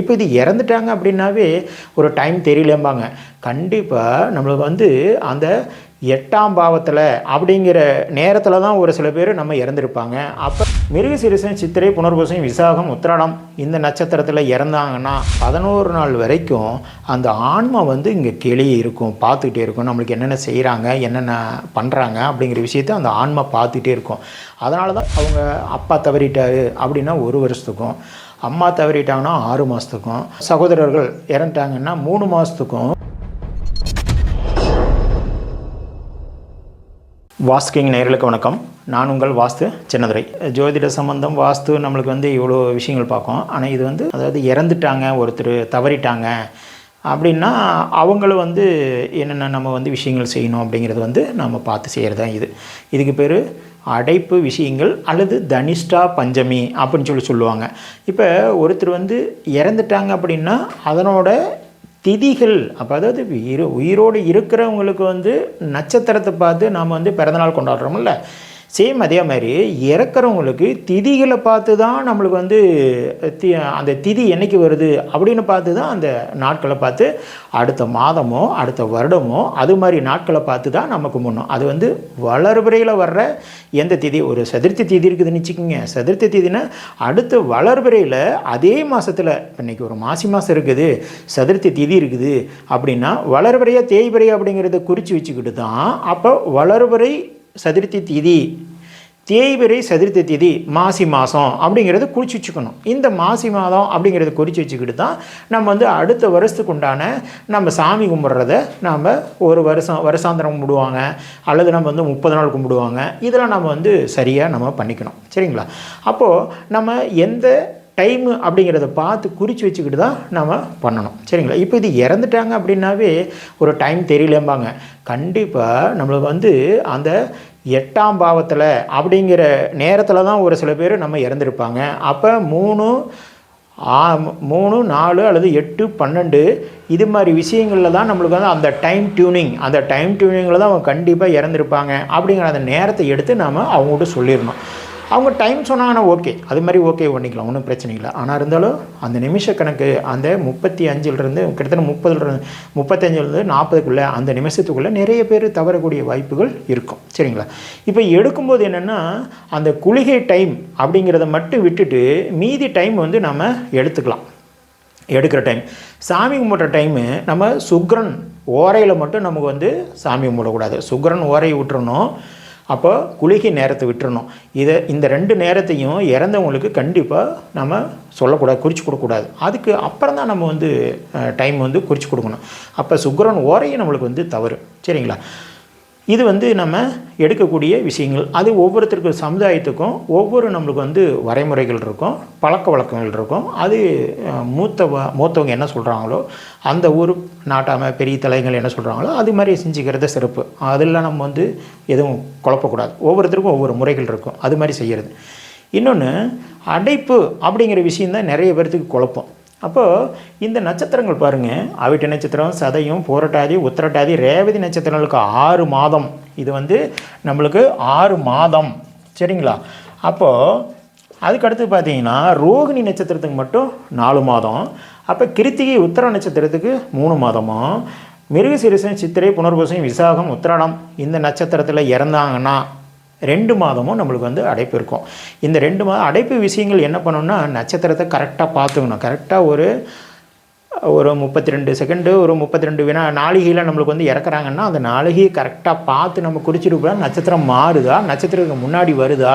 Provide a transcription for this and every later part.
இப்போ இது இறந்துட்டாங்க அப்படின்னாவே ஒரு டைம் தெரியலம்பாங்க. கண்டிப்பாக நம்மளுக்கு வந்து அந்த எட்டாம் பாவத்தில் அப்படிங்கிற நேரத்தில் தான் ஒரு சில பேர் நம்ம இறந்துருப்பாங்க. அப்போ மிருகசிரிசன் சித்திரை புனர்பூசம் விசாகம் உத்திராடம் இந்த நட்சத்திரத்தில் இறந்தாங்கன்னா பதினோரு நாள் வரைக்கும் அந்த ஆன்மா வந்து இங்கே கிளியே இருக்கும் பார்த்துக்கிட்டே இருக்கும். நம்மளுக்கு என்னென்ன செய்கிறாங்க என்னென்ன பண்ணுறாங்க அப்படிங்கிற விஷயத்த அந்த ஆன்மா பார்த்துக்கிட்டே இருக்கும். அதனால தான் அவங்க அப்பா தவறிட்டாரு அப்படின்னா ஒரு வருஷத்துக்கும். அம்மா தவறிட்டாங்கன்னா ஆறு மாதத்துக்கும் சகோதரர்கள் இறந்துட்டாங்கன்னா மூணு மாதத்துக்கும் வாஸ்கிங் நேர்களுக்கு வணக்கம். நான் உங்கள் வாஸ்து சின்னதுரை. ஜோதிட சம்பந்தம் வாஸ்து நம்மளுக்கு வந்து இவ்வளோ விஷயங்கள் பார்க்கும். ஆனால் இது வந்து அதாவது இறந்துட்டாங்க ஒருத்தர் தவறிட்டாங்க அப்படின்னா அவங்களும் வந்து என்னென்ன நம்ம வந்து விஷயங்கள் செய்யணும் அப்படிங்கிறது வந்து நம்ம பார்த்து செய்கிறது தான் இது. இதுக்கு பேர் அடைப்பு விஷயங்கள் அல்லது தனிஷ்டா பஞ்சமி அப்படின்னு சொல்லி சொல்லுவாங்க. இப்போ ஒருத்தர் வந்து இறந்துட்டாங்க அப்படின்னா அதனோட திதிகள் அப்போ அதாவது உயிர் உயிரோடு இருக்கிறவங்களுக்கு வந்து நட்சத்திரத்தை பார்த்து நாம் வந்து பிறந்தநாள் கொண்டாடுறோம்ல. சேம் அதே மாதிரி இறக்குறவங்களுக்கு திதிகளை பார்த்து தான் நம்மளுக்கு வந்து தி அந்த திதி என்னைக்கு வருது அப்படின்னு பார்த்து தான் அந்த நாட்களை பார்த்து அடுத்த மாதமோ அடுத்த வருடமோ அது மாதிரி நாட்களை பார்த்து தான் நமக்கு முன்னும். அது வந்து வளர்பிறையில் வர்ற எந்த திதி ஒரு சதுர்த்தி திதி இருக்குதுன்னு வச்சுக்கோங்க. சதுர்த்தி திதினா அடுத்த வளர்பிறையில் அதே மாதத்தில் இன்றைக்கி ஒரு மாசி மாதம் இருக்குது சதுர்த்தி திதி இருக்குது அப்படின்னா வளர்பிறையா தேய்பிறை அப்படிங்கிறத குறித்து வச்சுக்கிட்டு தான் அப்போ வளர்பிறை சதுர்த்தி திதி. தேய்பிரை சதுர்த்தி திதி மாசி மாதம் அப்படிங்கிறத குறித்து வச்சுக்கணும். இந்த மாசி மாதம் அப்படிங்கிறத குறித்து வச்சுக்கிட்டு தான் நம்ம வந்து அடுத்த வருஷத்துக்கு உண்டான நம்ம சாமி கும்பிட்றத நம்ம ஒரு வருஷம் வருஷாந்திரம் கும்பிடுவாங்க. அல்லது நம்ம வந்து முப்பது நாள் கும்பிடுவாங்க. இதெல்லாம் நம்ம வந்து சரியாக நம்ம பண்ணிக்கணும். சரிங்களா? அப்போது நம்ம எந்த டைமு அப்படிங்கிறத பார்த்து குறித்து வச்சுக்கிட்டு தான் நம்ம பண்ணணும். சரிங்களா? இப்போ இது இறந்துட்டாங்க அப்படின்னாவே ஒரு டைம் தெரியலம்பாங்க. கண்டிப்பாக நம்மளுக்கு வந்து அந்த எட்டாம் பாவத்தில் அப்படிங்கிற நேரத்தில் தான் ஒரு சில பேர் நம்ம இறந்துருப்பாங்க. அப்போ மூணு ஆ மூணு நாலு அல்லது எட்டு பன்னெண்டு இது மாதிரி விஷயங்களில் தான் நம்மளுக்கு வந்து அந்த டைம் டியூனிங் அந்த டைம் டியூனிங்கில் தான் அவங்க கண்டிப்பாக இறந்துருப்பாங்க. அப்படிங்கிற அந்த நேரத்தை எடுத்து நாம் அவங்ககிட்ட சொல்லிடணும். அவங்க டைம் சொன்னாங்கன்னா ஓகே அது மாதிரி ஓகே பண்ணிக்கலாம் ஒன்றும் பிரச்சனை இல்லை. ஆனால் இருந்தாலும் அந்த நிமிஷ கணக்கு அந்த முப்பத்தி அஞ்சிலிருந்து கிட்டத்தட்ட முப்பதுலேருந்து முப்பத்தஞ்சிலிருந்து நாற்பதுக்குள்ளே அந்த நிமிஷத்துக்குள்ளே நிறைய பேர் தவறக்கூடிய வாய்ப்புகள் இருக்கும். சரிங்களா? இப்போ எடுக்கும்போது என்னென்னா அந்த குளிகை டைம் அப்படிங்கிறத மட்டும் விட்டுட்டு மீதி டைம் வந்து நம்ம எடுத்துக்கலாம். எடுக்கிற டைம் சாமி கும்பிட்ற டைமு நம்ம சுக்ரன் ஓரையில் மட்டும் நமக்கு வந்து சாமி கும்பிடக்கூடாது. சுக்ரன் ஓரையை விட்டுறணும். அப்போ குளிகை நேரத்தை விட்டுறணும். இதை இந்த ரெண்டு நேரத்தையும் இறந்தவங்களுக்கு கண்டிப்பாக நம்ம சொல்லக்கூடாது குறித்து கொடுக்கக்கூடாது. அதுக்கு அப்புறம் தான் நம்ம வந்து டைம் வந்து குறித்து கொடுக்கணும். அப்போ சுக்கரன் ஓரையும் நம்மளுக்கு வந்து தவறு. சரிங்களா? இது வந்து நம்ம எடுக்கக்கூடிய விஷயங்கள். அது ஒவ்வொருத்தருக்கு சமுதாயத்துக்கும் ஒவ்வொரு நம்மளுக்கு வந்து வரைமுறைகள் இருக்கும் பழக்க வழக்கங்கள் இருக்கும். அது மூத்தவ மூத்தவங்க என்ன சொல்கிறாங்களோ அந்த ஊர் நாட்டாமல் பெரிய தலைங்கள் என்ன சொல்கிறாங்களோ அது மாதிரி செஞ்சுக்கிறது சிறப்பு. அதெல்லாம் நம்ம வந்து எதுவும் குழப்பக்கூடாது. ஒவ்வொருத்தருக்கும் ஒவ்வொரு முறைகள் இருக்கும். அது மாதிரி செய்கிறது இன்னொன்று அடைப்பு அப்படிங்கிற விஷயந்தான் நிறைய பேர்த்துக்கு குழப்பம். அப்போது இந்த நட்சத்திரங்கள் பாருங்கள் அவிட்ட நட்சத்திரம் சதையும் போரட்டாதி உத்திரட்டாதி ரேவதி நட்சத்திரங்களுக்கு ஆறு மாதம். இது வந்து நம்மளுக்கு ஆறு மாதம். சரிங்களா? அப்போது அதுக்கடுத்து பார்த்தீங்கன்னா ரோகிணி நட்சத்திரத்துக்கு மட்டும் நாலு மாதம். அப்போ கிருத்திகை உத்தர நட்சத்திரத்துக்கு மூணு மாதமும் மிருகசிரிசன் சித்திரை புனர்பூசம் விசாகம் உத்திராடம் இந்த நட்சத்திரத்தில் இறந்தாங்கன்னா ரெண்டு மாதமும் நம்மளுக்கு வந்து அடைப்பு இருக்கும். இந்த ரெண்டு மாதம் அடைப்பு விஷயங்கள் என்ன பண்ணணும்னா நட்சத்திரத்தை கரெக்டாக பார்த்துக்கணும். கரெக்டாக ஒரு ஒரு முப்பத்தி ரெண்டு செகண்டு ஒரு முப்பத்தி ரெண்டு வினா நாளிகையில் நம்மளுக்கு வந்து இறக்குறாங்கன்னா அந்த நாளிகையை கரெக்டாக பார்த்து நம்ம குறிச்சிட்டு போனால் நட்சத்திரம் மாறுதா? நட்சத்திரத்துக்கு முன்னாடி வருதா?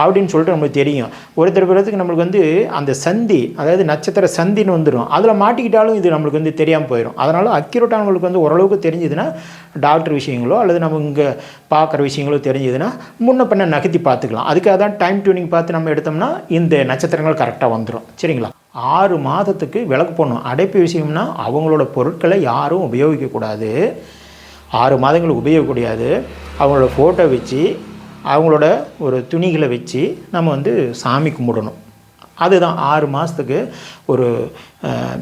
அப்படின்னு சொல்லிட்டு நம்மளுக்கு தெரியும். ஒருத்தர் பிறத்துக்கு நம்மளுக்கு வந்து அந்த சந்தி அதாவது நட்சத்திர சந்தின்னு வந்துடும் அதில் மாட்டிக்கிட்டாலும் இது நம்மளுக்கு வந்து தெரியாமல் போயிடும் அதனால் அக்யூரேட்டாக நம்மளுக்கு வந்து ஓரளவுக்கு தெரிஞ்சுதுன்னா டாக்டர் விஷயங்களோ அல்லது நம்ம இங்கே பார்க்குற விஷயங்களோ தெரிஞ்சதுன்னா முன்ன பின்ன நகர்த்தி பார்த்துக்கலாம். அதுக்காக தான் டைம் டியூனிங் பார்த்து நம்ம எடுத்தோம்னா இந்த நட்சத்திரங்கள் கரெக்டாக வந்துடும் சரிங்களா? ஆறு மாதத்துக்கு விளக்கு போடணும். அடைப்பு விஷயம்னா அவங்களோட பொருட்களை யாரும் உபயோகிக்கக்கூடாது ஆறு மாதங்களுக்கு உபயோகிக்கக்கூடாது அவங்களோட ஃபோட்டோ வச்சு அவங்களோட ஒரு துணிகளை வச்சு நம்ம வந்து சாமி கும்பிடணும். அதுதான் ஆறு மாதத்துக்கு ஒரு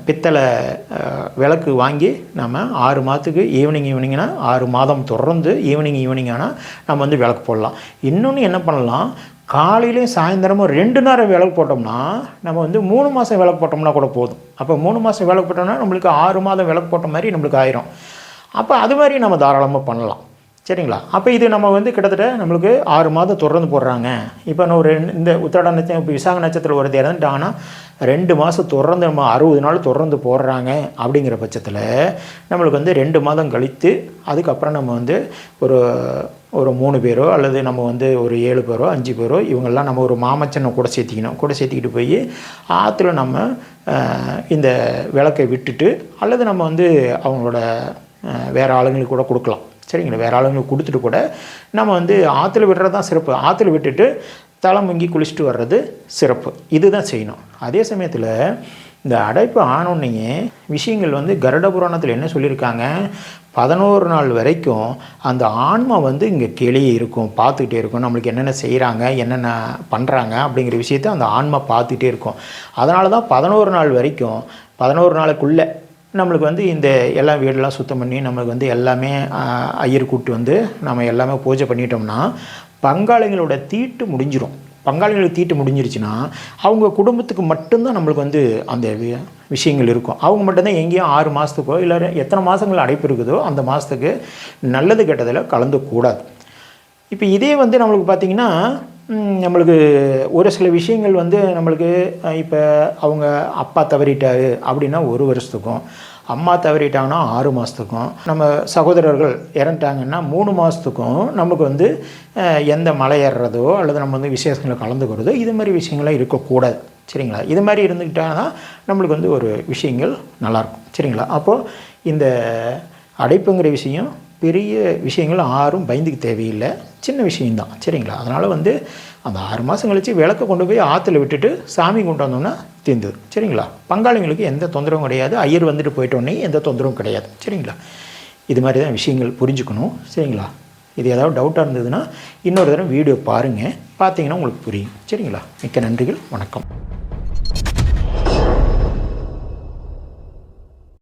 பித்தளை விளக்கு வாங்கி நம்ம ஆறு மாதத்துக்கு ஈவினிங் ஈவினிங்னா ஆறு மாதம் தொடர்ந்து ஈவினிங் ஈவினிங் ஆனால் நம்ம வந்து விளக்கு போடலாம். இன்னொன்று என்ன பண்ணலாம்? காலையிலையும் சாயந்தரமும் ரெண்டு நேரம் விளக்கு போட்டோம்னா நம்ம வந்து மூணு மாதம் விளக்கு போட்டோம்னா கூட போதும். அப்போ மூணு மாதம் விளக்கு போட்டோம்னா நம்மளுக்கு ஆறு மாதம் விளக்கு போட்ட மாதிரி நம்மளுக்கு ஆயிரும். அப்போ அது மாதிரி நம்ம தாராளமாக பண்ணலாம். சரிங்களா? அப்போ இது நம்ம வந்து கிட்டத்தட்ட நம்மளுக்கு ஆறு மாதம் தொடர்ந்து போடுறாங்க. இப்போ நான் ஒரு ரெண்டு- இந்த உத்திராட நட்சத்திரம் இப்போ விசாக நட்சத்திரம் வருது இறந்துட்டாங்கன்னா ரெண்டு மாதம் தொடர்ந்து நம்ம அறுபது நாள் தொடர்ந்து போடுறாங்க அப்படிங்கிற பட்சத்தில் நம்மளுக்கு வந்து ரெண்டு மாதம் கழித்து அதுக்கப்புறம் நம்ம வந்து ஒரு ஒரு மூணு பேரோ அல்லது நம்ம வந்து ஒரு ஏழு பேரோ அஞ்சு பேரோ இவங்கெல்லாம் நம்ம ஒரு மாமச்சனை கூட சேர்த்திக்கணும். கூட சேர்த்திக்கிட்டு போய் ஆற்றுல நம்ம இந்த விளக்கை விட்டுட்டு அல்லது நம்ம வந்து அவங்களோட வேறு ஆளுங்களுக்கு கூட கொடுக்கலாம். சரிங்களா? வேறு ஆளுங்களுக்கு கொடுத்துட்டு கூட நம்ம வந்து ஆற்றுல விடுறது தான் சிறப்பு. ஆற்றுல விட்டுட்டு தலை முங்கி குளிச்சுட்டு வர்றது சிறப்பு. இதுதான் செய்யணும். அதே சமயத்தில் இந்த அடைப்பு ஆனோடனே விஷயங்கள் வந்து கருட புராணத்தில் என்ன சொல்லியிருக்காங்க? பதினோரு நாள் வரைக்கும் அந்த ஆன்மா வந்து இங்கே கிளியே இருக்கும் பார்த்துக்கிட்டே இருக்கும். நம்மளுக்கு என்னென்ன செய்கிறாங்க என்னென்ன பண்ணுறாங்க அப்படிங்கிற விஷயத்த அந்த ஆன்மா பார்த்துக்கிட்டே இருக்கும். அதனால தான் பதினோரு நாள் வரைக்கும் பதினோரு நாளுக்குள்ளே நம்மளுக்கு வந்து இந்த எல்லா வீடெல்லாம் சுத்தம் பண்ணி நம்மளுக்கு வந்து எல்லாமே ஐயர் கூப்பிட்டு வந்து நம்ம எல்லாமே பூஜை பண்ணிட்டோம்னா பங்காளிகளோட தீட்டு முடிஞ்சிடும் பங்காளிகளுக்கு தீட்டு முடிஞ்சிருச்சுன்னா அவங்க குடும்பத்துக்கு மட்டும்தான் நம்மளுக்கு வந்து அந்த விஷயங்கள் இருக்கும். அவங்க மட்டும்தான் எங்கேயும் ஆறு மாதத்துக்கோ இல்லை எத்தனை மாதங்கள் அடைப்பு இருக்குதோ அந்த மாதத்துக்கு நல்லது கெட்டதில் கலந்துக்கூடாது. இப்போ இதே வந்து நம்மளுக்கு பார்த்திங்கன்னா நம்மளுக்கு ஒரு சில விஷயங்கள் வந்து நம்மளுக்கு இப்போ அவங்க அப்பா தவறிட்டாரு அப்படின்னா ஒரு வருஷத்துக்கும் அம்மா தவறிட்டாங்கன்னா ஆறு மாதத்துக்கும் நம்ம சகோதரர்கள் இறந்துட்டாங்கன்னா மூணு மாதத்துக்கும் நமக்கு வந்து எந்த மலை ஏறுறதோ அல்லது நம்ம வந்து விசேஷங்களை கலந்துக்கிறதோ இது மாதிரி விஷயங்கள்லாம் இருக்கக்கூடாது. சரிங்களா? இது மாதிரி இருந்துக்கிட்டாங்கன்னா நம்மளுக்கு வந்து ஒரு விஷயங்கள் நல்லாயிருக்கும் சரிங்களா? அப்போது இந்த அடைப்புங்கிற விஷயம் பெரிய விஷயங்கள் யாரும் பயந்துக்க தேவையில்லை. சின்ன விஷயம்தான். சரிங்களா? அதனால் வந்து அந்த ஆறு மாதம் கழித்து விளக்க கொண்டு போய் ஆற்றுல விட்டுட்டு சாமி கொண்டு வந்தோம்னா தீர்ந்தது சரிங்களா? பங்காளிங்களுக்கு எந்த தொந்தரவும் கிடையாது. ஐயர் வந்துட்டு போயிட்டோன்னே எந்த தொந்தரவும் கிடையாது. சரிங்களா? இது மாதிரி தான் விஷயங்கள் புரிஞ்சுக்கணும். சரிங்களா? இது ஏதாவது டவுட்டாக இருந்ததுன்னா இன்னொரு தடவை வீடியோ பாருங்கள் பார்த்தீங்கன்னா உங்களுக்கு புரியும். சரிங்களா? மிக்க நன்றிகள். வணக்கம்.